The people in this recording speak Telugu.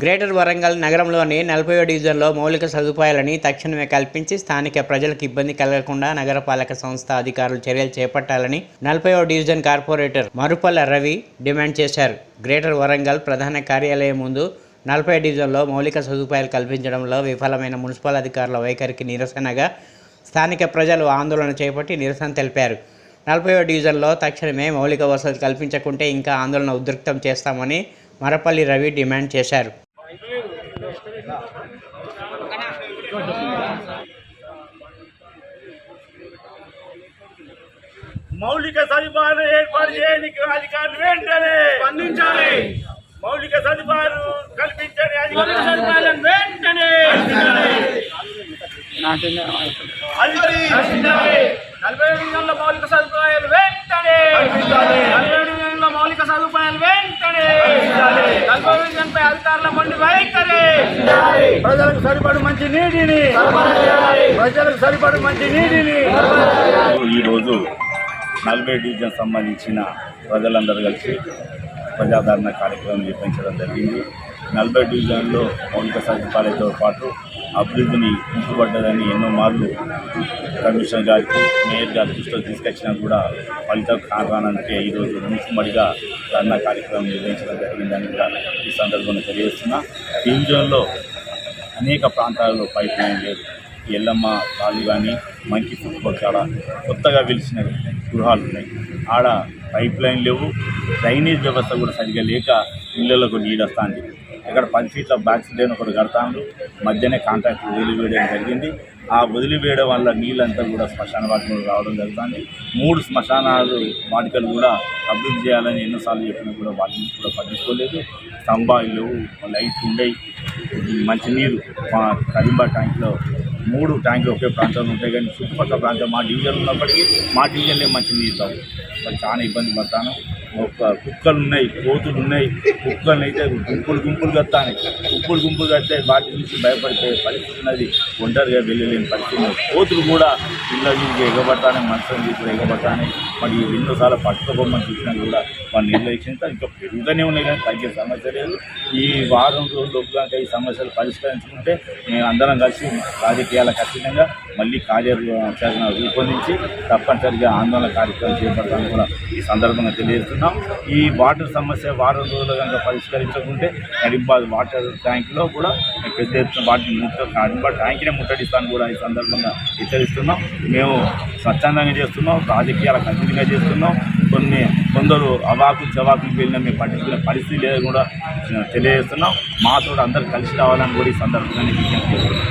గ్రేటర్ వరంగల్ నగరంలోని నలభై డివిజన్లో మౌలిక సదుపాయాలని తక్షణమే కల్పించి స్థానిక ప్రజలకు ఇబ్బంది కలగకుండా నగరపాలక సంస్థ అధికారులు చర్యలు చేపట్టాలని నలభై division corporator Marupalla Ravi demand చేశారు. గ్రేటర్ వరంగల్ ప్రధాన కార్యాలయం ముందు నలభై డివిజన్లో మౌలిక సదుపాయాలు కల్పించడంలో విఫలమైన మున్సిపల్ అధికారుల వైఖరికి నిరసనగా స్థానిక ప్రజలు ఆందోళన చేపట్టి నిరసన తెలిపారు. నలభై డివిజన్లో తక్షణమే మౌలిక వసతులు కల్పించకుంటే ఇంకా ఆందోళన ఉద్రిక్తం చేస్తామని మరపల్లి రవి డిమాండ్ చేశారు. మౌలిక సదుపాయాలు ఏర్పాటు చేయడానికి అధికారులు వెంటనే స్పందించాలి. మౌలిక సదుపాయాలు కల్పించని అధికారులు సదుపాయాలను వెంటనే నలభై నెలల మౌలిక సదుపాయాలు వెంటనే నలభై ఏడు నెలల మౌలిక సదుపాయాలు వెంటనే. నలభై అధికారుల మండి వైఖరి. ప్రజలకు సరిపడు మంచి నీటిని. ప్రజలకు సరిపడు మంచి నీటిని. ఈరోజు నలభై డివిజన్ సంబంధించిన ప్రజలందరూ కలిసి ప్రజాదరణ కార్యక్రమం నిర్వహించడం జరిగింది. నలభై డివిజన్లో మౌలిక సదుపాయాలతో పాటు అభివృద్ధిని కుంటుపడ్డదని ఎన్నో మార్లు కమిషనర్ గారికి మేయర్ గారి దృష్టిలో తీసుకొచ్చినా కూడా ఫలితం కారణానికి ఈరోజు మూసుమడిగా ధర్నా కార్యక్రమం నిర్వహించడం జరిగిందని కూడా ఈ సందర్భంగా తెలియజేస్తున్నా. డివిజన్లో అనేక ప్రాంతాల్లో పైప్ లైన్ లేదు. ఎల్లమ్మ కాలు కానీ మంచి ఫుట్బాల్ కాడ కొత్తగా వెలిసిన గృహాలు ఉన్నాయి. ఆడ పైప్ లైన్ లేవు. డ్రైనేజ్ వ్యవస్థ కూడా సరిగా లేక ఇళ్ళలకు నీళ్ళు వస్తుంది. ఇక్కడ పది ఫీట్ల బ్యాక్స్ లేని ఒకటి కడతాను మధ్యనే కాంట్రాక్ట్ వదిలివేయడం జరిగింది. ఆ వదిలివేయడం వల్ల నీళ్ళంతా కూడా శ్మశాన వాటికలు రావడం జరుగుతుంది. మూడు శ్మశానాలు వాటికలు కూడా అభివృద్ధి చేయాలని ఎన్నోసార్లు చెప్పినా కూడా వాటిని కూడా పట్టించుకోలేదు. స్తంభాలు లేవు లైట్ ఉండేవి మంచినీరు మా కదింబా ట్యాంక్లో మూడు ట్యాంకులు ఒకే ప్రాంతంలో ఉంటాయి కానీ చుట్టుపక్కల ప్రాంతం మా డివిజన్ ఉన్నప్పటికీ మా డివిజన్లో మంచి నీళ్ళు రావు. చాలా ఇబ్బంది పడతాను. ఒక కుక్కలు ఉన్నాయి కోతులు ఉన్నాయి కుక్కలు అయితే గుంపులు గుంపులు కత్తాను గుంపులు గుంపులు కట్టే వాటి నుంచి భయపడితే పరిస్థితి ఉన్నది. ఒంటరిగా వెళ్ళలేని పరిస్థితి ఉన్నది. కోతులు కూడా ఇళ్ళ నుంచి ఎగబడతానే మనుషుల నుంచి కూడా ఎగబడతానే. మరి ఎన్నోసార్లు పట్టుకోబొమ్మని చూసినా కూడా వాళ్ళు నిర్లక్ష్యంతో ఇంకా పెరుగుతూనే ఉన్నాయి కానీ తగ్గే సమస్య లేదు. ఈ వారం రోజులు కనుక ఈ సమస్యలు పరిష్కరించుకుంటే మేము అందరం కలిసి రాజకీయాల ఖచ్చితంగా మళ్ళీ కార్యాచరణ రూపొందించి తప్పనిసరిగా ఆందోళన కార్యక్రమం చేపడతామని కూడా ఈ సందర్భంగా తెలియజేస్తున్నాం. ఈ వాటర్ సమస్య వారం రోజులు కనుక పరిష్కరించకుంటే కరీంబాద్ వాటర్ ట్యాంక్లో కూడా పెద్ద ఎత్తున వాటిని ముట్ట కరీంబాద్ ట్యాంక్నే ముట్టడిస్తాను కూడా ఈ సందర్భంగా హెచ్చరిస్తున్నాం. మేము స్వచ్ఛందంగా చేస్తున్నాం. రాజకీయాల ఖచ్చితంగా చేస్తున్నాం. కొన్ని కొందరు అవాకు చవాకులు వెళ్ళిన మేము పట్టించుకునే పరిస్థితి లేదు కూడా తెలియజేస్తున్నాం. మాతో అందరు కలిసి రావాలని కూడా ఈ సందర్భంగా నేను విజ్ఞప్తి చేస్తున్నాం